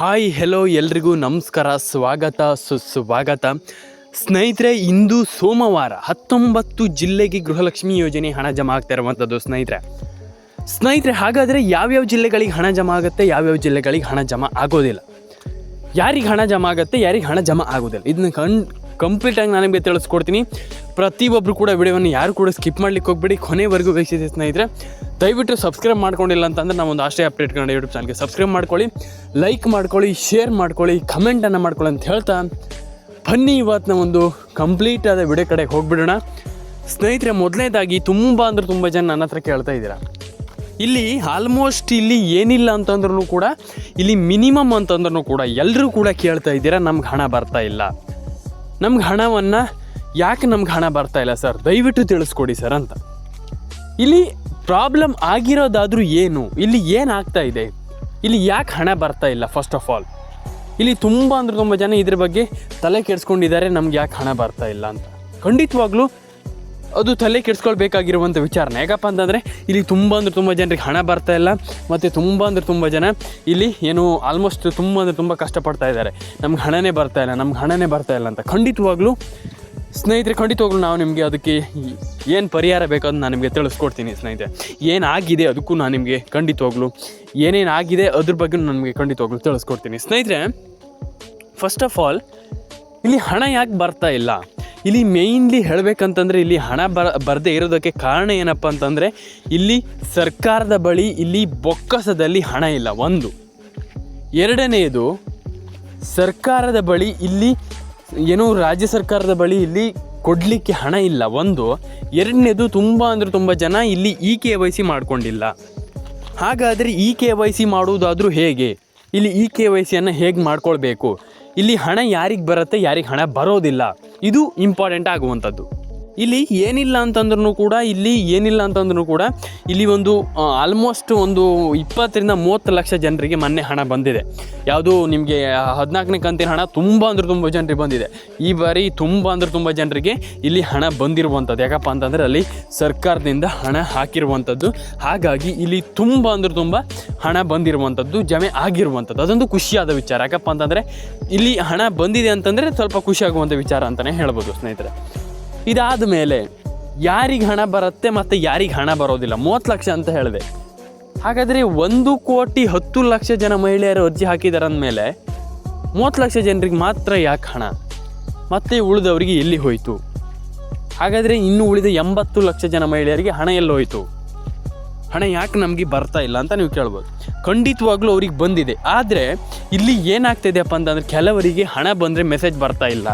Hi hello ಎಲ್ರಿಗೂ ನಮಸ್ಕಾರ, ಸ್ವಾಗತ, ಸುಸ್ವಾಗತ. ಸ್ನೇಹಿತರೆ, ಇಂದು ಸೋಮವಾರ, ಹತ್ತೊಂಬತ್ತು ಜಿಲ್ಲೆಗೆ ಗೃಹಲಕ್ಷ್ಮಿ ಯೋಜನೆ ಹಣ ಜಮಾ ಆಗ್ತಾ ಇರುವಂಥದ್ದು ಸ್ನೇಹಿತರೆ. ಸ್ನೇಹಿತರೆ, ಹಾಗಾದರೆ ಯಾವ್ಯಾವ ಜಿಲ್ಲೆಗಳಿಗೆ ಹಣ ಜಮಾ ಆಗುತ್ತೆ, ಯಾವ್ಯಾವ ಜಿಲ್ಲೆಗಳಿಗೆ ಹಣ ಜಮಾ ಆಗೋದಿಲ್ಲ? ಯಾರಿಗೆ ಹಣ ಜಮಾ ಆಗುತ್ತೆ, ಯಾರಿಗೆ ಹಣ ಜಮಾ ಆಗೋದಿಲ್ಲ? ಇದನ್ನ ಕಣ್ ಕಂಪ್ಲೀಟಾಗಿ ನಾನು ನಿಮಗೆ ತಿಳಿಸ್ಕೊಡ್ತೀನಿ. ಪ್ರತಿಯೊಬ್ಬರು ಕೂಡ ವಿಡಿಯೋವನ್ನು ಯಾರು ಕೂಡ ಸ್ಕಿಪ್ ಮಾಡ್ಲಿಕ್ಕೆ ಹೋಗ್ಬೇಡಿ, ಕೊನೆವರೆಗೂ ವೀಕ್ಷಿಸಿ ಸ್ನೇಹಿತರೆ. ದಯವಿಟ್ಟು ಸಬ್ಸ್ಕ್ರೈಬ್ ಮಾಡ್ಕೊಂಡಿಲ್ಲ ಅಂತಂದ್ರೆ ನಾವು ಒಂದು ಆಶ್ರಯ ಅಪ್ಡೇಟ್ ಕನ್ನಡ ಯೂಟ್ಯೂಬ್ ಚಾನಲ್ಗೆ ಸಬ್ಸ್ಕ್ರೈಬ್ ಮಾಡ್ಕೊಳ್ಳಿ, ಲೈಕ್ ಮಾಡ್ಕೊಳ್ಳಿ, ಶೇರ್ ಮಾಡ್ಕೊಳ್ಳಿ ಕಮೆಂಟನ್ನು ಮಾಡ್ಕೊಳ್ಳಿ ಅಂತ ಹೇಳ್ತಾ ಬನ್ನಿ ಇವತ್ತಿನ ಒಂದು ಕಂಪ್ಲೀಟ್ ಆದ ವಿಡಿಯೋ ಕಡೆಗೆ ಹೋಗ್ಬಿಡೋಣ. ಸ್ನೇಹಿತರೆ, ಮೊದಲನೇದಾಗಿ ತುಂಬ ಅಂದ್ರೆ ತುಂಬ ಜನ ನನ್ನ ಹತ್ರ ಕೇಳ್ತಾ ಇದ್ದೀರಾ. ಇಲ್ಲಿ ಆಲ್ಮೋಸ್ಟ್ ಇಲ್ಲಿ ಏನಿಲ್ಲ ಅಂತಂದ್ರೂ ಕೂಡ, ಇಲ್ಲಿ ಮಿನಿಮಮ್ ಅಂತಂದ್ರೂ ಕೂಡ ಎಲ್ಲರೂ ಕೂಡ ಕೇಳ್ತಾ ಇದ್ದೀರಾ, ನಮ್ಗೆ ಹಣ ಬರ್ತಾ ಇಲ್ಲ. ನಮ್ಗೆ ಹಣವನ್ನು ಯಾಕೆ ನಮ್ಗೆ ಹಣ ಬರ್ತಾ ಇಲ್ಲ ಸರ್? ದಯವಿಟ್ಟು ತಿಳಿಸ್ಕೊಡಿ ಸರ್ ಅಂತ. ಇಲ್ಲಿ ಪ್ರಾಬ್ಲಮ್ ಆಗಿರೋದಾದ್ರೂ ಏನು? ಇಲ್ಲಿ ಏನಾಗ್ತಾ ಇದೆ? ಇಲ್ಲಿ ಯಾಕೆ ಹಣ ಬರ್ತಾ ಇಲ್ಲ ಫಸ್ಟ್ ಆಫ್ ಆಲ್ ಇಲ್ಲಿ ತುಂಬ ಅಂದ್ರೆ ತುಂಬ ಜನ ಇದ್ರ ಬಗ್ಗೆ ತಲೆ ಕೆಡಿಸ್ಕೊಂಡಿದ್ದಾರೆ, ನಮ್ಗೆ ಯಾಕೆ ಹಣ ಬರ್ತಾ ಇಲ್ಲ ಅಂತ. ಖಂಡಿತವಾಗ್ಲೂ ಅದು ತಲೆ ಕೆಡಿಸ್ಕೊಳ್ಬೇಕಾಗಿರುವಂಥ ವಿಚಾರನೆ ಯಾಕಪ್ಪ ಅಂತಂದರೆ ಇಲ್ಲಿ ತುಂಬ ಅಂದ್ರೆ ತುಂಬ ಜನರಿಗೆ ಹಣ ಬರ್ತಾ ಇಲ್ಲ, ಮತ್ತು ತುಂಬ ಅಂದ್ರೆ ತುಂಬ ಜನ ಇಲ್ಲಿ ಏನು ಆಲ್ಮೋಸ್ಟ್ ತುಂಬ ಅಂದರೆ ತುಂಬ ಕಷ್ಟಪಡ್ತಾ ಇದ್ದಾರೆ. ನಮ್ಗೆ ಹಣನೇ ಬರ್ತಾ ಇಲ್ಲ, ನಮ್ಗೆ ಹಣನೇ ಬರ್ತಾ ಇಲ್ಲ ಅಂತ. ಖಂಡಿತವಾಗ್ಲೂ ಸ್ನೇಹಿತರೆ ಖಂಡಿತವಾಗ್ಲೂ ನಾವು ನಿಮಗೆ ಅದಕ್ಕೆ ಏನು ಪರಿಹಾರ ಬೇಕಂತ ನಾನು ನಿಮಗೆ ತಿಳಿಸ್ಕೊಡ್ತೀನಿ ಸ್ನೇಹಿತರೆ. ಏನಾಗಿದೆ ಅದಕ್ಕೂ ನಾನು ನಿಮಗೆ ಖಂಡಿತವಾಗ್ಲೂ ಏನೇನು ಆಗಿದೆ ಅದ್ರ ಬಗ್ಗೆ ನಾನು ನನಗೆ ಖಂಡಿತವಾಗ್ಲೂ ತಿಳಿಸ್ಕೊಡ್ತೀನಿ. ಸ್ನೇಹಿತರೆ ಫಸ್ಟ್ ಆಫ್ ಆಲ್ ಇಲ್ಲಿ ಹಣ ಯಾಕೆ ಬರ್ತಾ ಇಲ್ಲ? ಇಲ್ಲಿ ಮೇಯ್ನ್ಲಿ ಹೇಳಬೇಕಂತಂದರೆ ಇಲ್ಲಿ ಹಣ ಬರ, ಬರದೇ ಇರೋದಕ್ಕೆ ಕಾರಣ ಏನಪ್ಪ ಅಂತಂದರೆ ಇಲ್ಲಿ ಸರ್ಕಾರದ ಬಳಿ ಇಲ್ಲಿ ಬೊಕ್ಕಸದಲ್ಲಿ ಹಣ ಇಲ್ಲ, ಒಂದು. ಎರಡನೆಯದು ಸರ್ಕಾರದ ಬಳಿ ಇಲ್ಲಿ ಏನೋ ರಾಜ್ಯ ಸರ್ಕಾರದ ಬಳಿ ಇಲ್ಲಿ ಕೊಡಲಿಕ್ಕೆ ಹಣ ಇಲ್ಲ. ಒಂದು, ಎರಡನೇದು ತುಂಬ ಅಂದರೆ ತುಂಬ ಜನ ಇಲ್ಲಿ ಇ ಕೆ ವೈ ಸಿ ಮಾಡಿಕೊಂಡಿಲ್ಲ. ಹಾಗಾದರೆ ಇ ಕೆ ವೈ ಸಿ ಮಾಡುವುದಾದರೂ ಹೇಗೆ? ಇಲ್ಲಿ ಇ ಕೆ ವೈ ಸಿಯನ್ನು ಹೇಗೆ ಮಾಡ್ಕೊಳ್ಬೇಕು? ಇಲ್ಲಿ ಹಣ ಯಾರಿಗೆ ಬರುತ್ತೆ, ಯಾರಿಗೆ ಹಣ ಬರೋದಿಲ್ಲ. ಇದು ಇಂಪಾರ್ಟೆಂಟ್ ಆಗುವಂಥದ್ದು. ಇಲ್ಲಿ ಏನಿಲ್ಲ ಅಂತಂದ್ರೂ ಕೂಡ, ಇಲ್ಲಿ ಏನಿಲ್ಲ ಅಂತಂದ್ರೂ ಕೂಡ, ಇಲ್ಲಿ ಒಂದು ಆಲ್ಮೋಸ್ಟ್ ಒಂದು ಇಪ್ಪತ್ತರಿಂದ ಮೂವತ್ತು ಲಕ್ಷ ಜನರಿಗೆ ಮೊನ್ನೆ ಹಣ ಬಂದಿದೆ. ಯಾವುದು ನಿಮಗೆ ಹದಿನಾಲ್ಕನೇ ಕಂತಿನ ಹಣ ತುಂಬ ಅಂದ್ರೆ ತುಂಬ ಜನರಿಗೆ ಬಂದಿದೆ. ಈ ಬಾರಿ ತುಂಬ ಅಂದ್ರೆ ತುಂಬ ಜನರಿಗೆ ಇಲ್ಲಿ ಹಣ ಬಂದಿರುವಂಥದ್ದು. ಯಾಕಪ್ಪ ಅಂತಂದರೆ ಅಲ್ಲಿ ಸರ್ಕಾರದಿಂದ ಹಣ ಹಾಕಿರುವಂಥದ್ದು. ಹಾಗಾಗಿ ಇಲ್ಲಿ ತುಂಬ ಅಂದ್ರೆ ತುಂಬ ಹಣ ಬಂದಿರುವಂಥದ್ದು, ಜಮೆ ಆಗಿರುವಂಥದ್ದು. ಅದೊಂದು ಖುಷಿಯಾದ ವಿಚಾರ. ಯಾಕಪ್ಪ ಅಂತಂದರೆ ಇಲ್ಲಿ ಹಣ ಬಂದಿದೆ ಅಂತಂದರೆ ಸ್ವಲ್ಪ ಖುಷಿಯಾಗುವಂಥ ವಿಚಾರ ಅಂತಲೇ ಹೇಳ್ಬೋದು ಸ್ನೇಹಿತರೆ. ಇದಾದ ಮೇಲೆ ಯಾರಿಗೆ ಹಣ ಬರುತ್ತೆ ಮತ್ತು ಯಾರಿಗೆ ಹಣ ಬರೋದಿಲ್ಲ. ಮೂವತ್ತು ಲಕ್ಷ ಅಂತ ಹೇಳಿದೆ. ಹಾಗಾದರೆ ಒಂದು ಕೋಟಿ ಹತ್ತು ಲಕ್ಷ ಜನ ಮಹಿಳೆಯರು ಅರ್ಜಿ ಹಾಕಿದ್ದಾರೆ ಅಂದಮೇಲೆ ಮೂವತ್ತು ಲಕ್ಷ ಜನರಿಗೆ ಮಾತ್ರ ಯಾಕೆ ಹಣ? ಮತ್ತೆ ಉಳಿದವರಿಗೆ ಎಲ್ಲಿ ಹೋಯಿತು? ಹಾಗಾದರೆ ಇನ್ನು ಉಳಿದ ಎಂಬತ್ತು ಲಕ್ಷ ಜನ ಮಹಿಳೆಯರಿಗೆ ಹಣ ಎಲ್ಲಿ ಹೋಯಿತು? ಹಣ ಯಾಕೆ ನಮಗೆ ಬರ್ತಾ ಇಲ್ಲ ಅಂತ ನೀವು ಕೇಳ್ಬೋದು. ಖಂಡಿತವಾಗ್ಲೂ ಅವ್ರಿಗೆ ಬಂದಿದೆ. ಆದರೆ ಇಲ್ಲಿ ಏನಾಗ್ತಿದೆಯಪ್ಪ ಅಂತಂದರೆ ಕೆಲವರಿಗೆ ಹಣ ಬಂದರೆ ಮೆಸೇಜ್ ಬರ್ತಾ ಇಲ್ಲ.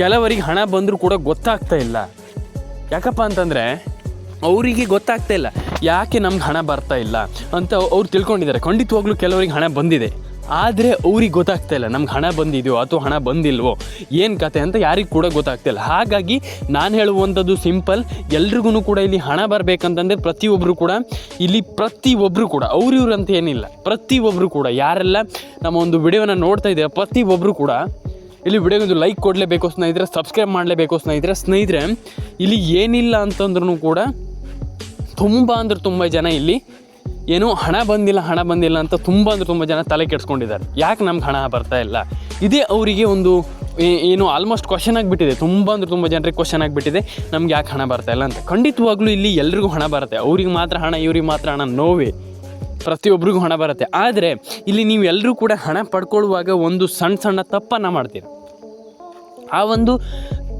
ಕೆಲವರಿಗೆ ಹಣ ಬಂದರೂ ಕೂಡ ಗೊತ್ತಾಗ್ತಾ ಇಲ್ಲ. ಯಾಕಪ್ಪ ಅಂತಂದರೆ ಅವರಿಗೆ ಗೊತ್ತಾಗ್ತಾ ಇಲ್ಲ. ಯಾಕೆ ನಮ್ಗೆ ಹಣ ಬರ್ತಾ ಇಲ್ಲ ಅಂತ ಅವ್ರು ತಿಳ್ಕೊಂಡಿದ್ದಾರೆ. ಖಂಡಿತವಾಗ್ಲೂ ಕೆಲವರಿಗೆ ಹಣ ಬಂದಿದೆ. ಆದರೆ ಅವ್ರಿಗೆ ಗೊತ್ತಾಗ್ತಾ ಇಲ್ಲ. ನಮ್ಗೆ ಹಣ ಬಂದಿದೆಯೋ ಅಥವಾ ಹಣ ಬಂದಿಲ್ವೋ, ಏನು ಕತೆ ಅಂತ ಯಾರಿಗೂ ಕೂಡ ಗೊತ್ತಾಗ್ತಾ ಇಲ್ಲ. ಹಾಗಾಗಿ ನಾನು ಹೇಳುವಂಥದ್ದು ಸಿಂಪಲ್. ಎಲ್ರಿಗೂ ಕೂಡ ಇಲ್ಲಿ ಹಣ ಬರಬೇಕಂತಂದರೆ ಪ್ರತಿಯೊಬ್ಬರು ಕೂಡ, ಇಲ್ಲಿ ಪ್ರತಿಯೊಬ್ಬರು ಕೂಡ, ಅವ್ರಿವ್ರಂತ ಅಂತ ಏನಿಲ್ಲ. ಪ್ರತಿಯೊಬ್ಬರು ಕೂಡ, ಯಾರೆಲ್ಲ ನಮ್ಮ ಒಂದು ವಿಡಿಯೋನ ನೋಡ್ತಾ ಇದ್ದಾರೆ ಪ್ರತಿಯೊಬ್ಬರು ಕೂಡ ಇಲ್ಲಿ ವಿಡಿಯೋಗೊಂದು ಲೈಕ್ ಕೊಡಲೇಬೇಕು ಸ್ನೇಹಿತರೆ ಸಬ್ಸ್ಕ್ರೈಬ್ ಮಾಡಲೇಬೇಕು ಸ್ನೇಹಿತರೆ. ಸ್ನೇಹಿತರೆ, ಇಲ್ಲಿ ಏನಿಲ್ಲ ಅಂತಂದ್ರೂ ಕೂಡ ತುಂಬ ಅಂದ್ರೆ ತುಂಬ ಜನ ಇಲ್ಲಿ ಏನು ಹಣ ಬಂದಿಲ್ಲ ಹಣ ಬಂದಿಲ್ಲ ಅಂತ ತುಂಬ ಅಂದ್ರೆ ತುಂಬ ಜನ ತಲೆ ಕೆಡ್ಸ್ಕೊಂಡಿದ್ದಾರೆ. ಯಾಕೆ ನಮ್ಗೆ ಹಣ ಬರ್ತಾ ಇಲ್ಲ? ಇದೇ ಅವರಿಗೆ ಒಂದು ಏನು ಆಲ್ಮೋಸ್ಟ್ ಕ್ವಶನ್ ಆಗಿಬಿಟ್ಟಿದೆ. ತುಂಬ ಅಂದ್ರೆ ತುಂಬ ಜನರಿಗೆ ಕ್ವಶನ್ ಆಗಿಬಿಟ್ಟಿದೆ. ನಮ್ಗೆ ಯಾಕೆ ಹಣ ಬರ್ತಾ ಇಲ್ಲ ಅಂತ. ಖಂಡಿತವಾಗ್ಲೂ ಇಲ್ಲಿ ಎಲ್ರಿಗೂ ಹಣ ಬರುತ್ತೆ. ಅವ್ರಿಗೆ ಮಾತ್ರ ಹಣ, ಇವ್ರಿಗೆ ಮಾತ್ರ ಹಣ ನೋವೇ. ಪ್ರತಿಯೊಬ್ಬರಿಗೂ ಹಣ ಬರುತ್ತೆ. ಆದರೆ, ಇಲ್ಲಿ ನೀವು ಎಲ್ಲರೂ ಕೂಡ ಹಣ ಪಡ್ಕೊಳ್ಳುವಾಗ ಒಂದು ಸಣ್ಣ ಸಣ್ಣ ತಪ್ಪನ್ನು ಮಾಡ್ತೀರ. ಆ ಒಂದು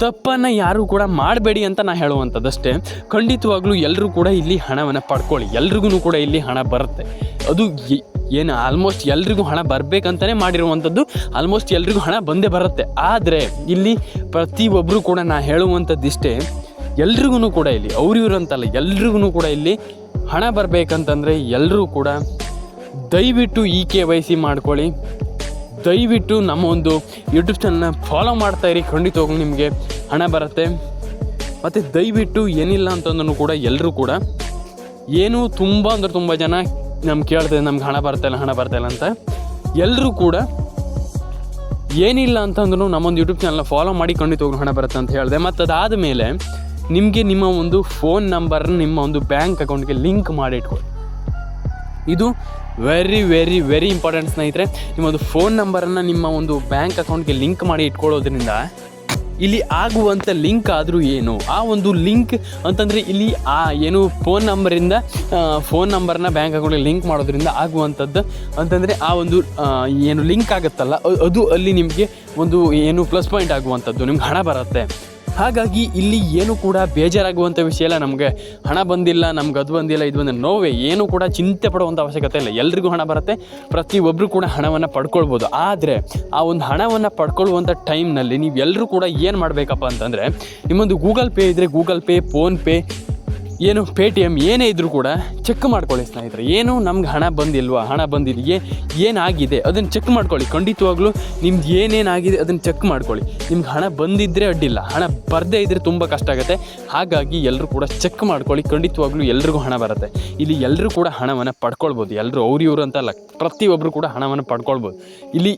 ತಪ್ಪನ್ನು ಯಾರೂ ಕೂಡ ಮಾಡಬೇಡಿ ಅಂತ ನಾನು ಹೇಳುವಂಥದ್ದಷ್ಟೇ. ಖಂಡಿತವಾಗ್ಲೂ ಎಲ್ಲರೂ ಕೂಡ ಇಲ್ಲಿ ಹಣವನ್ನು ಪಡ್ಕೊಳ್ಳಿ. ಎಲ್ರಿಗೂ ಕೂಡ ಇಲ್ಲಿ ಹಣ ಬರುತ್ತೆ. ಅದು ಏನು ಆಲ್ಮೋಸ್ಟ್ ಎಲ್ರಿಗೂ ಹಣ ಬರಬೇಕಂತಲೇ ಮಾಡಿರುವಂಥದ್ದು ಆಲ್ಮೋಸ್ಟ್ ಎಲ್ರಿಗೂ ಹಣ ಬಂದೇ ಬರುತ್ತೆ. ಆದರೆ ಇಲ್ಲಿ ಪ್ರತಿಯೊಬ್ಬರು ಕೂಡ ನಾನು ಹೇಳುವಂಥದ್ದಿಷ್ಟೇ, ಎಲ್ರಿಗೂ ಕೂಡ ಇಲ್ಲಿ, ಅವ್ರು ಇವ್ರು ಅಂತಲ್ಲ, ಎಲ್ರಿಗೂ ಕೂಡ ಇಲ್ಲಿ ಹಣ ಬರಬೇಕಂತಂದರೆ ಎಲ್ಲರೂ ಕೂಡ ದಯವಿಟ್ಟು ಇ ಕೆ ವೈ ಸಿ ಮಾಡ್ಕೊಳ್ಳಿ. ದಯವಿಟ್ಟು ನಮ್ಮ ಒಂದು ಯೂಟ್ಯೂಬ್ ಚಾನಲ್ನ ಫಾಲೋ ಮಾಡ್ತಾ ಇರಿ. ಖಂಡಿತವಾಗ್ಲೂ ನಿಮಗೆ ಹಣ ಬರುತ್ತೆ. ಮತ್ತು ದಯವಿಟ್ಟು ಏನಿಲ್ಲ ಅಂತಂದ್ರೂ ಕೂಡ ಎಲ್ಲರೂ ಕೂಡ ಏನು ತುಂಬ ಅಂದ್ರೆ ತುಂಬ ಜನ ನಮ್ಗೆ ಕೇಳ್ತದೆ ನಮ್ಗೆ ಹಣ ಬರ್ತಾಯಿಲ್ಲ ಹಣ ಬರ್ತಾಯಿಲ್ಲ ಅಂತ. ಎಲ್ಲರೂ ಕೂಡ ಏನಿಲ್ಲ ಅಂತಂದ್ರೂ ನಮ್ಮೊಂದು ಯೂಟ್ಯೂಬ್ ಚಾನಲ್ನ ಫಾಲೋ ಮಾಡಿ ಖಂಡಿತವಾಗ್ಲೂ ಹಣ ಬರುತ್ತೆ ಅಂತ ಹೇಳಿದೆ. ಮತ್ತು ಅದಾದ ಮೇಲೆ ನಿಮಗೆ ನಿಮ್ಮ ಒಂದು ಫೋನ್ ನಂಬರ್ನ ನಿಮ್ಮ ಒಂದು ಬ್ಯಾಂಕ್ ಅಕೌಂಟ್ಗೆ ಲಿಂಕ್ ಮಾಡಿ ಇಟ್ಕೊಳ್ಳಿ. ಇದು ವೆರಿ ವೆರಿ ವೆರಿ ಇಂಪಾರ್ಟೆಂಟ್ ಸ್ನೇಹಿತರೆ. ನಿಮ್ಮದು ಫೋನ್ ನಂಬರನ್ನು ನಿಮ್ಮ ಒಂದು ಬ್ಯಾಂಕ್ ಅಕೌಂಟ್ಗೆ ಲಿಂಕ್ ಮಾಡಿ ಇಟ್ಕೊಳ್ಳೋದ್ರಿಂದ ಇಲ್ಲಿ ಆಗುವಂಥ ಲಿಂಕ್ ಆದರೂ ಏನು? ಆ ಒಂದು ಲಿಂಕ್ ಅಂತಂದರೆ ಇಲ್ಲಿ ಆ ಏನು ಫೋನ್ ನಂಬರಿಂದ ಫೋನ್ ನಂಬರ್ನ ಬ್ಯಾಂಕ್ ಅಕೌಂಟಿಗೆ ಲಿಂಕ್ ಮಾಡೋದ್ರಿಂದ ಆಗುವಂಥದ್ದು ಅಂತಂದರೆ ಆ ಒಂದು ಏನು ಲಿಂಕ್ ಆಗುತ್ತಲ್ಲ ಅದು ಅಲ್ಲಿ ನಿಮಗೆ ಒಂದು ಏನು ಪ್ಲಸ್ ಪಾಯಿಂಟ್ ಆಗುವಂಥದ್ದು, ನಿಮ್ಗೆ ಹಣ ಬರುತ್ತೆ. ಹಾಗಾಗಿ ಇಲ್ಲಿ ಏನು ಕೂಡ ಬೇಜಾರಾಗುವಂಥ ವಿಷಯ ಇಲ್ಲ ನಮಗೆ. ಹಣ ಬಂದಿಲ್ಲ, ನಮ್ಗೆ ಅದು ಬಂದಿಲ್ಲ, ಇದು ಬಂದಿಲ್ಲ. ನೋವೇ ಏನು ಕೂಡ ಚಿಂತೆ ಪಡುವಂಥ ಅವಶ್ಯಕತೆ ಇಲ್ಲ. ಎಲ್ರಿಗೂ ಹಣ ಬರುತ್ತೆ. ಪ್ರತಿಯೊಬ್ಬರು ಕೂಡ ಹಣವನ್ನು ಪಡ್ಕೊಳ್ಬೋದು. ಆದರೆ ಆ ಒಂದು ಹಣವನ್ನು ಪಡ್ಕೊಳ್ಳುವಂಥ ಟೈಮ್ನಲ್ಲಿ ನೀವು ಎಲ್ಲರೂ ಕೂಡ ಏನು ಮಾಡಬೇಕಪ್ಪ ಅಂತಂದರೆ, ನಿಮ್ಮೊಂದು ಗೂಗಲ್ ಪೇ ಇದ್ದರೆ ಗೂಗಲ್ ಪೇ ಫೋನ್ಪೇ ಏನು ಪೇ ಟಿ ಎಂ ಏನೇ ಇದ್ದರೂ ಕೂಡ ಚೆಕ್ ಮಾಡ್ಕೊಳ್ಳಿ ಸ್ನೇಹಿತರೆ. ಏನು ನಮ್ಗೆ ಹಣ ಬಂದಿಲ್ವಾ? ಹಣ ಬಂದಿದೆಯೇ ಏನಾಗಿದೆ? ಅದನ್ನು ಚೆಕ್ ಮಾಡ್ಕೊಳ್ಳಿ. ಖಂಡಿತವಾಗ್ಲೂ ನಿಮ್ದು ಏನೇನಾಗಿದೆ ಅದನ್ನು ಚೆಕ್ ಮಾಡ್ಕೊಳ್ಳಿ. ನಿಮ್ಗೆ ಹಣ ಬಂದಿದ್ದರೆ ಅಡ್ಡಿಲ್ಲ. ಹಣ ಬರದೇ ಇದ್ದರೆ ತುಂಬ ಕಷ್ಟ ಆಗುತ್ತೆ. ಹಾಗಾಗಿ ಎಲ್ಲರೂ ಕೂಡ ಚೆಕ್ ಮಾಡ್ಕೊಳ್ಳಿ. ಖಂಡಿತವಾಗ್ಲೂ ಎಲ್ರಿಗೂ ಹಣ ಬರುತ್ತೆ. ಇಲ್ಲಿ ಎಲ್ಲರೂ ಕೂಡ ಹಣವನ್ನು ಪಡ್ಕೊಳ್ಬೋದು. ಎಲ್ಲರೂ ಅವ್ರು ಇವರು ಅಂತಲ್ಲ ಪ್ರತಿಯೊಬ್ಬರು ಕೂಡ ಹಣವನ್ನು ಪಡ್ಕೊಳ್ಬೋದು. ಇಲ್ಲಿ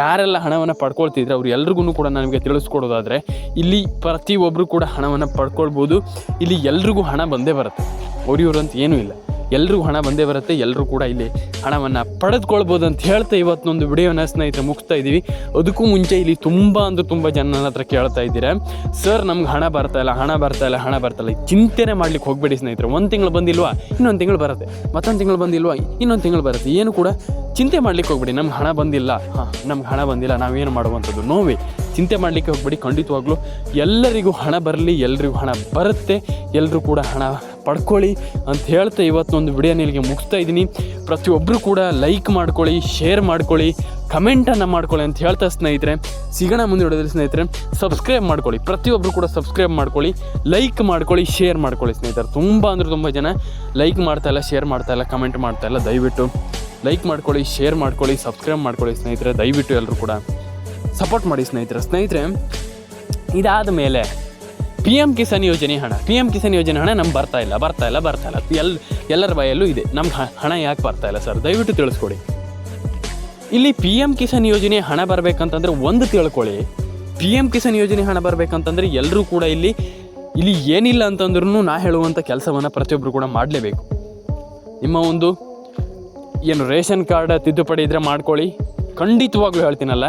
ಯಾರೆಲ್ಲ ಹಣವನ್ನು ಪಡ್ಕೊಳ್ತಿದ್ರೆ ಅವ್ರು ಎಲ್ರಿಗೂ ಕೂಡ ನನಗೆ ತಿಳಿಸ್ಕೊಡೋದಾದರೆ, ಇಲ್ಲಿ ಪ್ರತಿಯೊಬ್ಬರು ಕೂಡ ಹಣವನ್ನು ಪಡ್ಕೊಳ್ಬೋದು. ಇಲ್ಲಿ ಎಲ್ರಿಗೂ ಹಣ ಬಂದೇ ಬರುತ್ತೆ. ಅವ್ರಿವ್ರು ಅಂತ ಏನೂ ಇಲ್ಲ. ಎಲ್ರಿಗೂ ಹಣ ಬಂದೇ ಬರುತ್ತೆ ಎಲ್ಲರೂ ಕೂಡ ಇಲ್ಲಿ ಹಣವನ್ನು ಪಡೆದುಕೊಳ್ಬೋದು ಅಂತ ಹೇಳ್ತಾ ಇವತ್ತೊಂದು ವಿಡಿಯೋನ ಸ್ನೇಹಿತರೆ ಮುಗಿಸ್ತಾ ಇದ್ದೀವಿ ಅದಕ್ಕೂ ಮುಂಚೆ ಇಲ್ಲಿ ತುಂಬ ಅಂದ್ರೆ ತುಂಬ ಜನ ನನ್ನ ಹತ್ರ ಕೇಳ್ತಾ ಇದ್ದೀರಾ. ಸರ್, ನಮ್ಗೆ ಹಣ ಬರ್ತಾ ಇಲ್ಲ, ಹಣ ಬರ್ತಾ ಇಲ್ಲ, ಹಣ ಬರ್ತಾ ಇಲ್ಲ. ಚಿಂತೆನೆ ಮಾಡ್ಲಿಕ್ಕೆ ಹೋಗಬೇಡಿ ಸ್ನೇಹಿತರೆ. ಒಂದು ತಿಂಗಳು ಬಂದಿಲ್ವಾ? ಇನ್ನೊಂದು ತಿಂಗಳು ಬರುತ್ತೆ. ಮತ್ತೊಂದು ತಿಂಗಳು ಬಂದಿಲ್ವಾ? ಇನ್ನೊಂದು ತಿಂಗಳು ಬರುತ್ತೆ. ಏನು ಕೂಡ ಚಿಂತೆ ಮಾಡ್ಲಿಕ್ಕೆ ಹೋಗ್ಬೇಡಿ. ನಮ್ಗೆ ಹಣ ಬಂದಿಲ್ಲ. ಹಾಂ, ನಮ್ಗೆ ಹಣ ಬಂದಿಲ್ಲ. ನಾವೇನು ಮಾಡುವಂಥದ್ದು? ನೋವೇ ಚಿಂತೆ ಮಾಡಲಿಕ್ಕೆ ಹೋಗ್ಬೇಡಿ ಖಂಡಿತವಾಗ್ಲೂ. ಎಲ್ಲರಿಗೂ ಹಣ ಬರಲಿ, ಎಲ್ರಿಗೂ ಹಣ ಬರುತ್ತೆ ಎಲ್ಲರೂ ಕೂಡ ಹಣ ಪಡ್ಕೊಳ್ಳಿ ಅಂತ ಹೇಳ್ತಾ ಇವತ್ತೊಂದು ವಿಡಿಯೋ ಇಲ್ಲಿಗೆ ಮುಗಿಸ್ತಾ ಇದ್ದೀನಿ. ಪ್ರತಿಯೊಬ್ಬರು ಕೂಡ ಲೈಕ್ ಮಾಡ್ಕೊಳ್ಳಿ ಶೇರ್ ಮಾಡ್ಕೊಳ್ಳಿ ಕಮೆಂಟನ್ನು ಮಾಡ್ಕೊಳ್ಳಿ ಅಂತ ಹೇಳ್ತಾ ಸ್ನೇಹಿತರೆ. ಸಿಗೋಣ ಮುಂದೆ ಹೊಡೆದ್ರೆ ಸ್ನೇಹಿತರೆ ಸಬ್ಸ್ಕ್ರೈಬ್ ಮಾಡ್ಕೊಳ್ಳಿ. ಪ್ರತಿಯೊಬ್ಬರು ಕೂಡ ಸಬ್ಸ್ಕ್ರೈಬ್ ಮಾಡ್ಕೊಳ್ಳಿ ಲೈಕ್ ಮಾಡ್ಕೊಳ್ಳಿ ಶೇರ್ ಮಾಡ್ಕೊಳ್ಳಿ ಸ್ನೇಹಿತರೆ. ತುಂಬ ಅಂದರೆ ತುಂಬ ಜನ ಲೈಕ್ ಮಾಡ್ತಾ ಇಲ್ಲ ಶೇರ್ ಮಾಡ್ತಾ ಇಲ್ಲ ಕಮೆಂಟ್ ಮಾಡ್ತಾ ಇಲ್ಲ. ದಯವಿಟ್ಟು ಲೈಕ್ ಮಾಡ್ಕೊಳ್ಳಿ ಶೇರ್ ಮಾಡ್ಕೊಳ್ಳಿ ಸಬ್ಸ್ಕ್ರೈಬ್ ಮಾಡ್ಕೊಳ್ಳಿ ಸ್ನೇಹಿತರೆ. ದಯವಿಟ್ಟು ಎಲ್ಲರೂ ಕೂಡ ಸಪೋರ್ಟ್ ಮಾಡಿ ಸ್ನೇಹಿತರೆ. ಸ್ನೇಹಿತರೆ, ಇದಾದ ಮೇಲೆ ಪಿ ಎಂ ಕಿಸಾನ್ ಯೋಜನೆ ಹಣ. ಪಿ ಎಂ ಕಿಸಾನ್ ಯೋಜನೆ ಹಣ ನಮ್ಗೆ ಬರ್ತಾ ಇಲ್ಲ ಬರ್ತಾ ಇಲ್ಲ ಬರ್ತಾ ಇಲ್ಲ. ಎಲ್, ಎಲ್ಲರ ಬಾಯಲ್ಲೂ ಇದೆ. ನಮ್ಗೆ ಹಣ ಯಾಕೆ ಬರ್ತಾ ಇಲ್ಲ ಸರ್? ದಯವಿಟ್ಟು ತಿಳಿಸ್ಕೊಡಿ. ಇಲ್ಲಿ ಪಿ ಎಂ ಕಿಸಾನ್ ಯೋಜನೆ ಹಣ ಬರಬೇಕಂತಂದ್ರೆ ಒಂದು ತಿಳ್ಕೊಳ್ಳಿ. ಪಿ ಎಂ ಕಿಸಾನ್ ಯೋಜನೆ ಹಣ ಬರಬೇಕಂತಂದ್ರೆ ಎಲ್ಲರೂ ಕೂಡ ಇಲ್ಲಿ ಇಲ್ಲಿ ಏನಿಲ್ಲ ಅಂತಂದ್ರೂ ನಾ ಹೇಳುವಂಥ ಕೆಲಸವನ್ನು ಪ್ರತಿಯೊಬ್ಬರು ಕೂಡ ಮಾಡಲೇಬೇಕು. ನಿಮ್ಮ ಒಂದು ಏನು ರೇಷನ್ ಕಾರ್ಡ್ ತಿದ್ದುಪಡಿ ಇದ್ದರೆ ಮಾಡ್ಕೊಳ್ಳಿ. ಖಂಡಿತವಾಗ್ಲೂ ಹೇಳ್ತೀನಲ್ಲ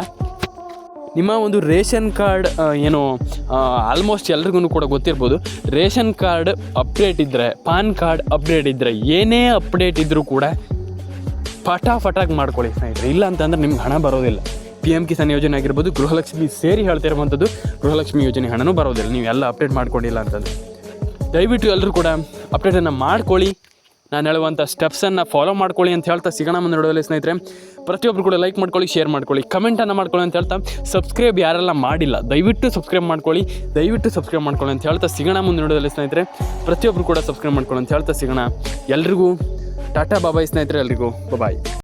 ನಿಮ್ಮ ಒಂದು ರೇಷನ್ ಕಾರ್ಡ್ ಏನು ಆಲ್ಮೋಸ್ಟ್ ಎಲ್ರಿಗೂ ಕೂಡ ಗೊತ್ತಿರ್ಬೋದು. ರೇಷನ್ ಕಾರ್ಡ್ ಅಪ್ಡೇಟ್ ಇದ್ದರೆ ಪಾನ್ ಕಾರ್ಡ್ ಅಪ್ಡೇಟ್ ಇದ್ದರೆ ಏನೇ ಅಪ್ಡೇಟ್ ಇದ್ದರೂ ಕೂಡ ಫಟಾಫಟಾಗಿ ಮಾಡ್ಕೊಳ್ಳಿ ಸ್ನೇಹಿತರೆ. ಇಲ್ಲ ಅಂತಂದ್ರೆ ನಿಮ್ಗೆ ಹಣ ಬರೋದಿಲ್ಲ. ಪಿ ಎಂ ಕಿಸಾನ್ ಯೋಜನೆ ಆಗಿರ್ಬೋದು, ಗೃಹಲಕ್ಷ್ಮಿ ಸೇರಿ ಹೇಳ್ತಿರುವಂಥದ್ದು ಗೃಹಲಕ್ಷ್ಮಿ ಯೋಜನೆ ಹಣನೂ ಬರೋದಿಲ್ಲ. ನೀವು ಎಲ್ಲ ಅಪ್ಡೇಟ್ ಮಾಡ್ಕೊಂಡಿಲ್ಲ ಅಂತಂದ್ರೆ. ದಯವಿಟ್ಟು ಎಲ್ಲರೂ ಕೂಡ ಅಪ್ಡೇಟನ್ನು ಮಾಡ್ಕೊಳ್ಳಿ. ನಾನು ಹೇಳುವಂಥ ಸ್ಟೆಪ್ಸನ್ನು ಫಾಲೋ ಮಾಡ್ಕೊಳ್ಳಿ ಅಂತ ಹೇಳ್ತಾ ಸಿಗೋಣ ಮುಂದೆ ನೋಡೋಲ್ಲ ಸ್ನೇಹಿತರೆ. ಪ್ರತಿಯೊಬ್ಬರು ಕೂಡ ಲೈಕ್ ಮಾಡ್ಕೊಳ್ಳಿ, ಶೇರ್ ಮಾಡ್ಕೊಳ್ಳಿ, ಕಮೆಂಟನ್ನು ಮಾಡ್ಕೊಳ್ಳಿ ಅಂತ ಹೇಳ್ತಾ ಸಬ್ಸ್ಕ್ರೈಬ್ ಯಾರೆಲ್ಲ ಮಾಡಿಲ್ಲ, ದಯವಿಟ್ಟು ಸಬ್ಸ್ಕ್ರೈಬ್ ಮಾಡ್ಕೊಳ್ಳಿ, ದಯವಿಟ್ಟು ಸಬ್ಸ್ಕ್ರೈಬ್ ಮಾಡ್ಕೊಳ್ಳಿ ಅಂತ ಹೇಳ್ತಾ ಸಿಗೋಣ ಮುಂದೆ ನೋಡೋದಲ್ಲಿ ಸ್ನೇಹಿತರೆ. ಪ್ರತಿಯೊಬ್ಬರು ಕೂಡ ಸಬ್ಸ್ಕ್ರೈಬ್ ಮಾಡ್ಕೊಳ್ಳಿ ಅಂತ ಹೇಳ್ತಾ ಸಿಗೋಣ. ಎಲ್ರಿಗೂ, ಟಾಟಾ ಬಾಬಾಯ್ ಸ್ನೇಹಿತರೆ, ಎಲ್ರಿಗೂ, ಬಾಯ್.